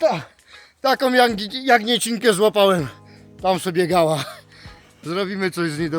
Ta, taką jak, jagniecinkę złapałem. Tam sobie biegała. Zrobimy coś z niej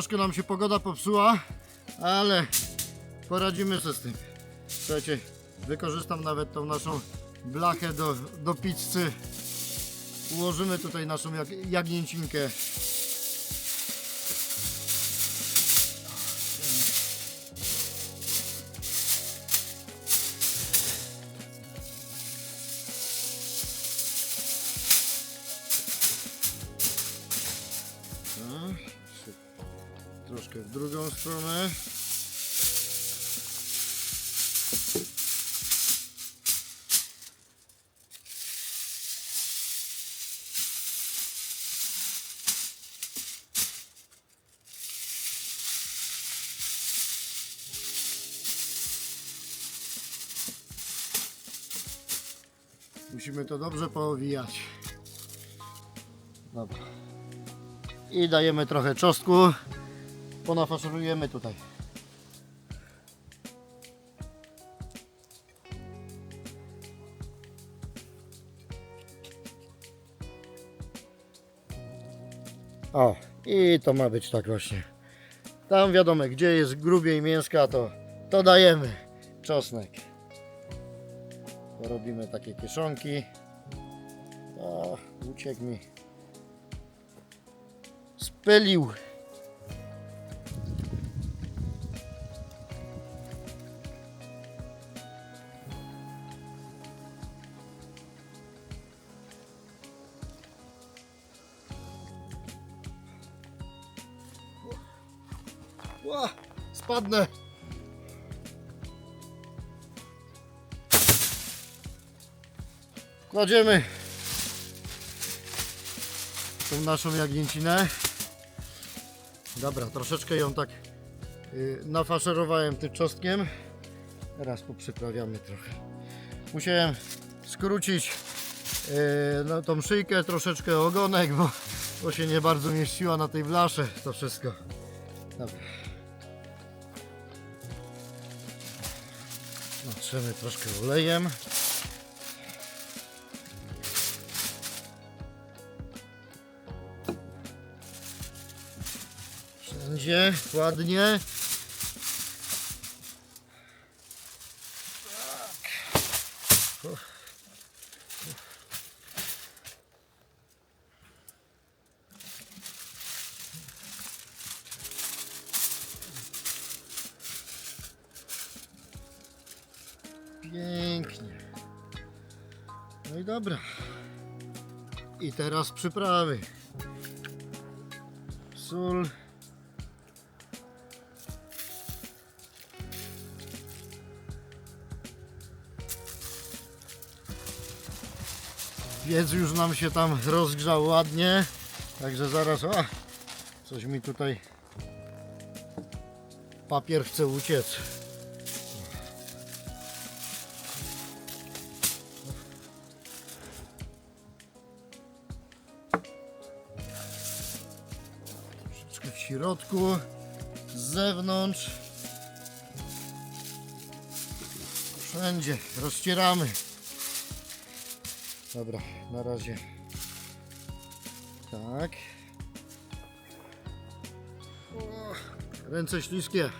Troszkę nam się pogoda popsuła, ale poradzimy sobie z tym. Słuchajcie, wykorzystam nawet tą naszą blachę do, do pizzy. Ułożymy tutaj naszą jagnięcinkę. Stronę. Musimy to dobrze poowijać. Dobra. I dajemy trochę czosnku. Ponafaszerujemy tutaj. O, i to ma być tak właśnie. Tam wiadomo, gdzie jest grubiej mięska, to, to dajemy czosnek. Robimy takie kieszonki. O, uciekł mi. Spylił. Ła, spadnę. Kładziemy tą naszą jagnięcinę. Dobra, troszeczkę ją tak y, nafaszerowałem tym czosnkiem. Teraz poprzyprawiamy trochę. Musiałem skrócić y, no, tą szyjkę, troszeczkę ogonek, bo, bo się nie bardzo mieściła na tej blasze to wszystko. Dobra. Natrzemy troszkę olejem. Wszędzie ładnie. Teraz przyprawy. Sól. Piec już nam się tam rozgrzał ładnie. Także zaraz, o, coś mi tutaj papier chce uciec. Środku, z zewnątrz. Wszędzie rozcieramy. Dobra, na razie. Tak. O, ręce śliskie.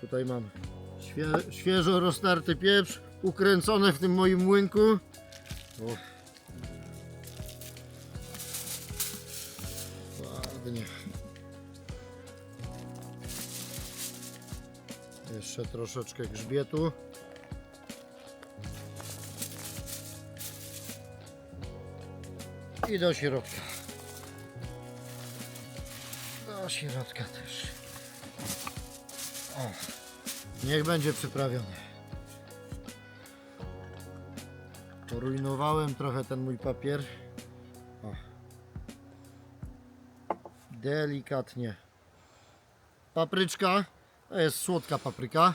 Tutaj mam świe, świeżo roztarty pieprz, ukręcony w tym moim młynku. O. Ładnie. Jeszcze troszeczkę grzbietu. I do środka. Do środka też. O, niech będzie przyprawiony. Porujnowałem trochę ten mój papier. Delikatnie. Papryczka. To jest słodka papryka.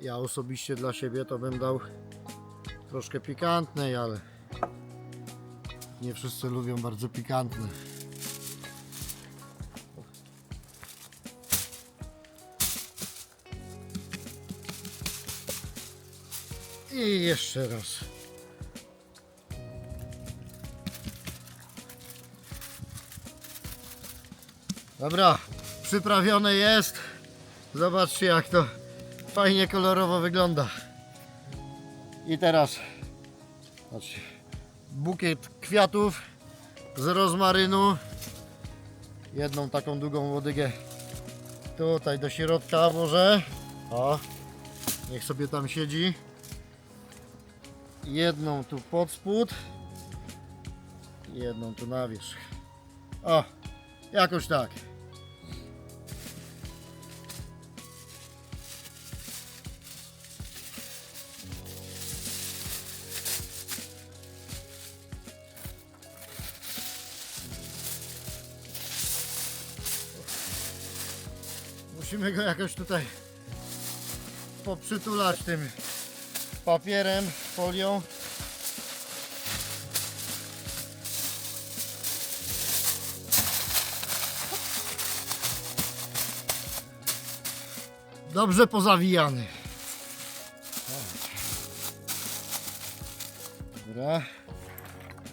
Ja osobiście dla siebie to bym dał troszkę pikantnej, ale nie wszyscy lubią bardzo pikantne. I jeszcze raz. Dobra, przyprawione jest. Zobaczcie jak to fajnie kolorowo wygląda. I teraz patrzcie, bukiet kwiatów z rozmarynu. Jedną taką długą łodygę tutaj do środka włożę. O, niech sobie tam siedzi. Jedną tu pod spód. Jedną tu na wierzch. O, jakoś tak. Musimy go jakoś tutaj poprzytulać tym papierem, folią. Dobrze pozawijany. Dobra.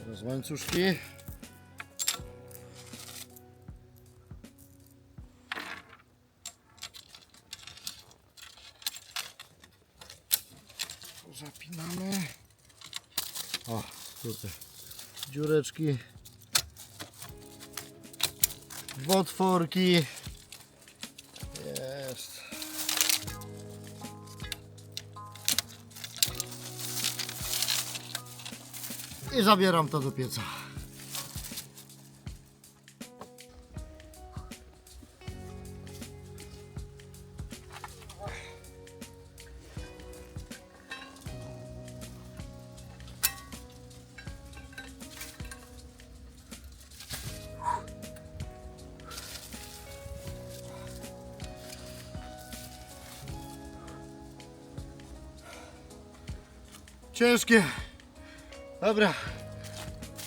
Teraz łańcuszki. Zapinamy. O, tutaj. Dziureczki. Otworki. Jest. I zabieram to do pieca. Ciężkie. Dobra.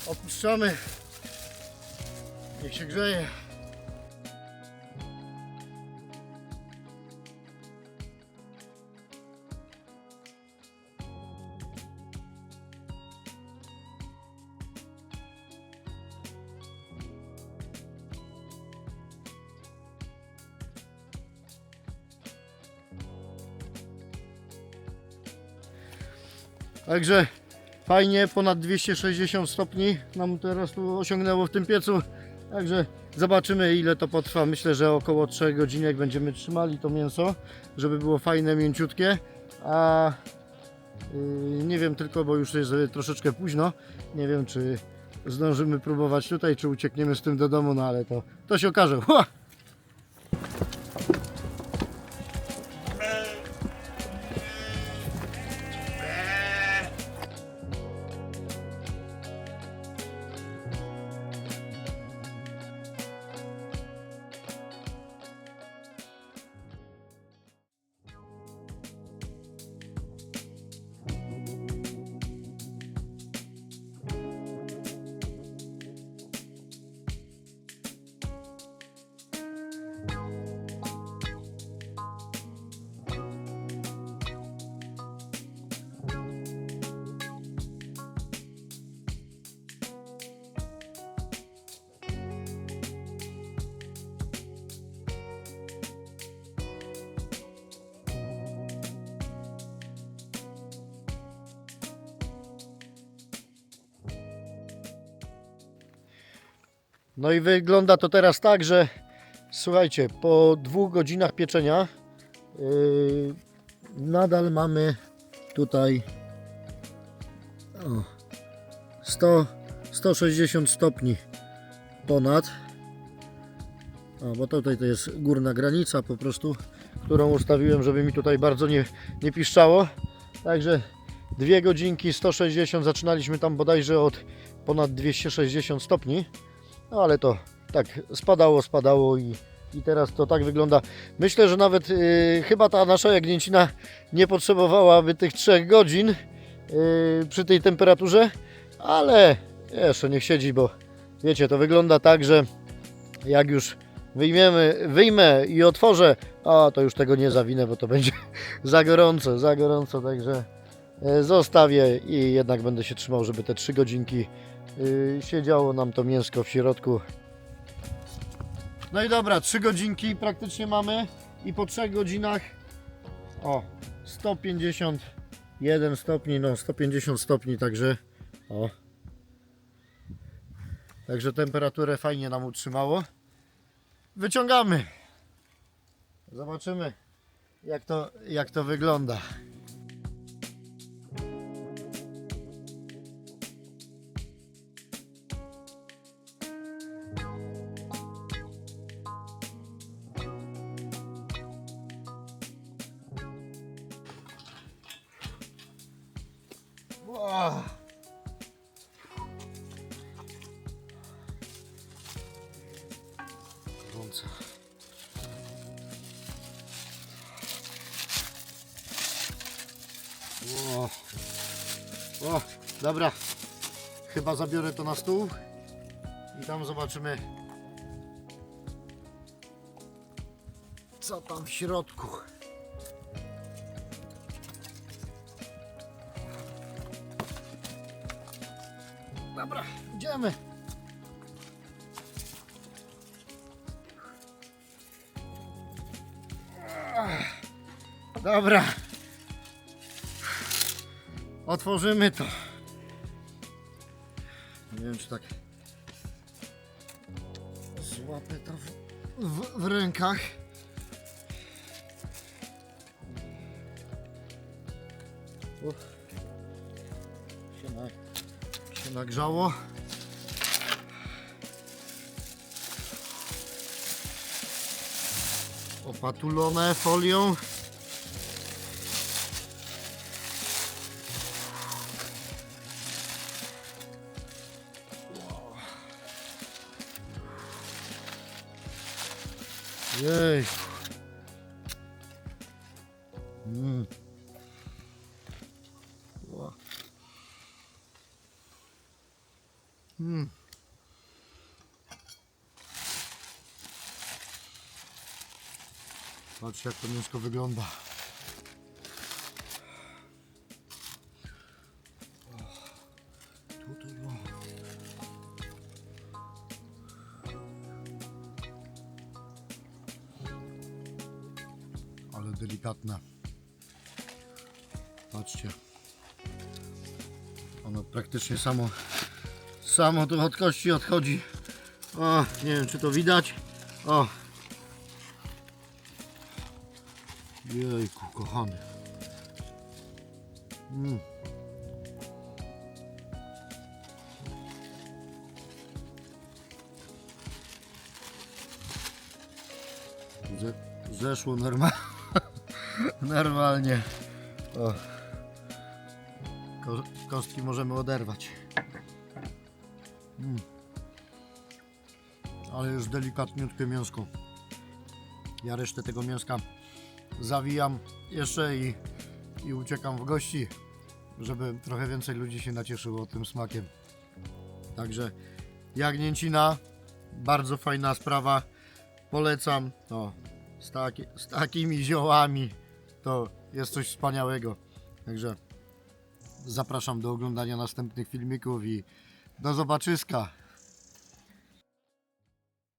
Opuszczamy. Niech się grzeje. Także fajnie, ponad 260 stopni nam teraz tu osiągnęło w tym piecu. Także zobaczymy ile to potrwa. Myślę, że około 3 godzinek będziemy trzymali to mięso, żeby było fajne, mięciutkie. A yy, nie wiem tylko, bo już jest troszeczkę późno, nie wiem czy zdążymy próbować tutaj, czy uciekniemy z tym do domu, no ale to, to się okaże. No i wygląda to teraz tak, że słuchajcie, po dwóch godzinach pieczenia yy, nadal mamy tutaj o, 100, 160 stopni ponad. A, bo tutaj to jest górna granica po prostu, którą ustawiłem, żeby mi tutaj bardzo nie, nie piszczało. Także dwie godzinki 160, zaczynaliśmy tam bodajże od ponad 260 stopni. No ale to tak spadało, spadało i, i teraz to tak wygląda. Myślę, że nawet y, chyba ta nasza jagnięcina nie potrzebowałaby tych 3 godzin y, przy tej temperaturze, ale jeszcze niech siedzi, bo wiecie, to wygląda tak, że jak już wyjmiemy, wyjmę i otworzę, a to już tego nie zawinę, bo to będzie za gorąco, za gorąco, także zostawię i jednak będę się trzymał, żeby te 3 godzinki Yy, siedziało nam to mięsko w środku. No i dobra, 3 godzinki praktycznie mamy i po 3 godzinach o 151 stopni, no 150 stopni, także o Także temperaturę fajnie nam utrzymało. Wyciągamy. Zobaczymy jak to, jak to wygląda. O. o, dobra. Chyba zabiorę to na stół i tam zobaczymy, co tam w środku. Dobra, idziemy. Dobra. Otworzymy to. Nie wiem, czy tak złapę to w, w, w rękach. Uff. Się, na, się nagrzało. Opatulone folią. Jej. Mm. Mm. Patrzcie jak to mięsko wygląda. praktycznie samo, samo tu od kości odchodzi. O, nie wiem czy to widać. O. Jejku, kochany. Mm. Zeszło normal, normalnie. O. Ko kostki możemy oderwać. Mm. Ale już delikatniutkie mięsko. Ja resztę tego mięska zawijam jeszcze i, i uciekam w gości, żeby trochę więcej ludzi się nacieszyło tym smakiem. Także jagnięcina, bardzo fajna sprawa, polecam. O, z, taki, z takimi ziołami to jest coś wspaniałego. Także zapraszam do oglądania następnych filmików i do zobaczyska.